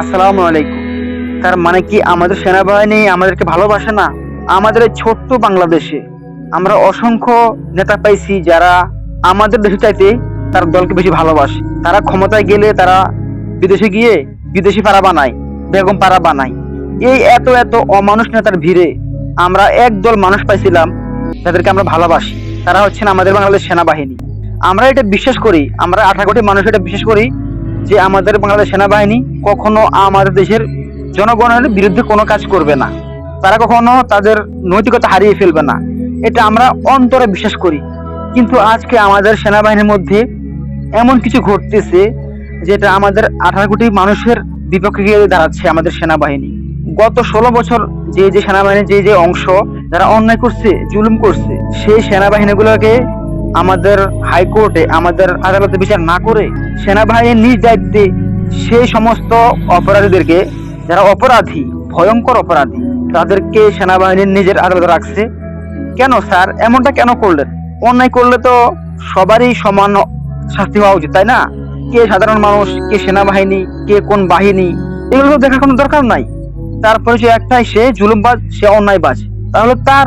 আসসালামু আলাইকুম। তার মানে কি আমাদের সেনাবাহিনী আমাদেরকে ভালোবাসে না? আমাদের ছোট্ট বাংলাদেশে আমরা অসংখ্য নেতা পাইছি যারা আমাদের দেশে চাইতে তার দলকে বেশি ভালোবাসে। তারা ক্ষমতায় গেলে তারা বিদেশে গিয়ে বিদেশি পাড়া বানায়, বেগম পাড়া বানায়। এই এত এত অমানুষ নেতার ভিড়ে আমরা একদল মানুষ পাইছিলাম যাদেরকে আমরা ভালোবাসি। তারা হচ্ছেন আমাদের বাংলাদেশ সেনাবাহিনী। আমরা এটা বিশ্বাস করি, আমরা আঠারো কোটি মানুষ এটা বিশ্বাস করি। যে আমাদের বাংলাদেশ সেনাবাহিনী কখনো আমাদের দেশের জনগণের বিরুদ্ধে কোনো কাজ করবে না। তারা কখনো তাদের নৈতিকতা হারিয়ে ফেলবে না। এটা আমরা অন্তরে বিশ্বাস করি। কিন্তু আজকে আমাদের সেনাবাহিনীর মধ্যে এমন কিছু ঘটতেছে যেটা আমাদের আঠারো কোটি মানুষের বিপক্ষে গিয়ে দাঁড়াচ্ছে আমাদের সেনাবাহিনী। গত ষোলো বছর যে যে সেনাবাহিনীর যে যে অংশ, যারা অন্যায় করছে, জুলুম করছে, সেই সেনাবাহিনীগুলোকে আমাদের হাইকোর্টে আমাদের আদালতে বিচার না করে সেনাবাহিনীর নিজ দায়িত্বে সেই সমস্ত অপরাধীদেরকে, যারা অপরাধী, ভয়ঙ্কর অপরাধী, তাদেরকে সেনাবাহিনীর নিজের আদালতে রাখছে। কেন স্যার? এমনটা কেন করলেন? অন্যায় করলে তো সবারই সমান শাস্তি হওয়া উচিত, তাই না? কে সাধারণ মানুষ, কে সেনাবাহিনী, কে কোন বাহিনী, এগুলো তো দেখার কোনো দরকার নাই। তার পরিচয় একটাই, সে জুলুমবাজ, সে অন্যায়বাজ। তাহলে তার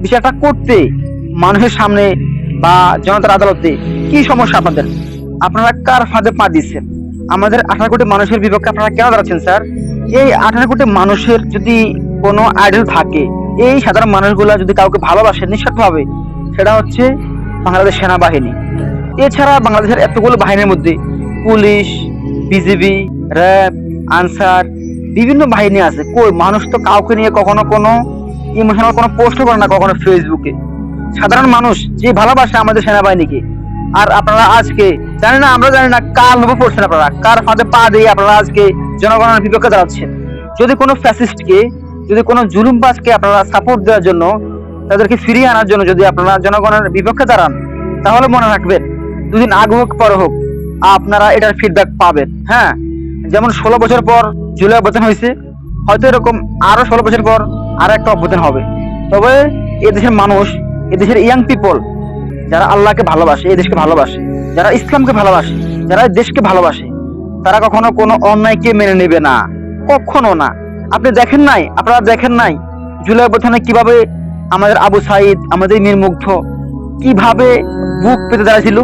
বিচারটা করতে মানুষের সামনে বা জনতার আদালতে কি সমস্যা আপনাদের? আপনারা কার ফাঁদে পা দিচ্ছেন? আমাদের আঠারো কোটি মানুষের বিপক্ষে আপনারা কেন দাঁড়াচ্ছেন, স্যার? এই আঠারো কোটি মানুষের যদি কোনো আইডল থাকে, এই সাধারণ মানুষগুলা যদি কাউকে ভালোবাসে নিঃস্বার্থভাবে, সেটা হচ্ছে বাংলাদেশ সেনাবাহিনী। এছাড়া বাংলাদেশের এতগুলো বাহিনীর মধ্যে পুলিশ, বিজিবি, র্যাব, আনসার, বিভিন্ন বাহিনী আছে। কই, মানুষ তো কাউকে নিয়ে কখনো কোনো ইমোশনাল কোনো পোস্ট করে না কখনো ফেসবুকে সাধারণ মানুষ যে ভালোবাসে আমাদের সেনাবাহিনীকে। আর আপনারা আজকে, জানি না, আমরা জানি না কার লোভে পড়ছেন আপনারা, কার ফাঁদে পা দিয়ে আপনারা আজকে জনগণের বিপক্ষে দাঁড়াচ্ছেন। যদি কোনো ফ্যাসিস্টকে যদি কোনো জুলুমবাজকে আপনারা সাপোর্ট দেওয়ার জন্য, তাদেরকে ফিরিয়ে আনার জন্য যদি আপনারা জনগণের বিপক্ষে দাঁড়ান, তাহলে মনে রাখবেন, দুদিন আগ হোক, পর হোক, আপনারা এটার ফিডব্যাক পাবেন হ্যাঁ? যেমন ষোলো বছর পর জুলাই অভ্যুত্থান হয়েছে, হয়তো এরকম আরও ষোলো বছর পর আর একটা অভ্যুত্থান হবে। তবে এদেশের মানুষ এদেশের ইয়াং পিপল যারা আল্লাহকে ভালোবাসে, এই দেশকে ভালোবাসে, যারা ইসলামকে ভালোবাসে, যারা দেশকে ভালোবাসে, তারা কখনো কোনো অন্যায়কে মেনে নেবে না, কখনো না। আপনি দেখেন নাই, আপনারা দেখেন নাই, জুলাই অভ্যুত্থানে কীভাবে আমাদের আবু সাইদ, আমাদের মীর মুগ্ধ কীভাবে বুক পেতে দাঁড়াইছিল?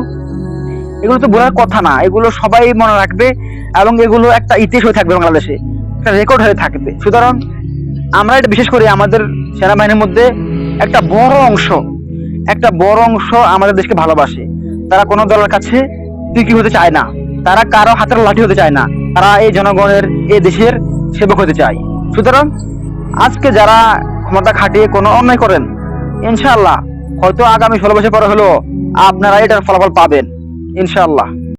এগুলো তো বলার কথা না, এগুলো সবাই মনে রাখবে, এবং এগুলো একটা ইতিহাস হয়ে থাকবে বাংলাদেশে, একটা রেকর্ড হয়ে থাকবে। সুতরাং আমরা এটা বিশেষ করে আমাদের সেনাবাহিনীর মধ্যে একটা বড় অংশ একটা বড় অংশ আমাদের দেশকে ভালোবাসে। তারা কোনো দলের কাছে বিক্রি হতে চায় না। তারা কারও হাতের লাঠি হতে চায় না। তারা এই জনগণের, এই দেশের সেবক হতে চায়। সুতরাং আজকে যারা ক্ষমতা খাটিয়ে কোনো অন্যায় করেন, ইনশাআল্লাহ, হয়তো আগামী ষোলো বছর পরে হলেও আপনারা এটার ফলাফল পাবেন। ইনশাআল্লাহ।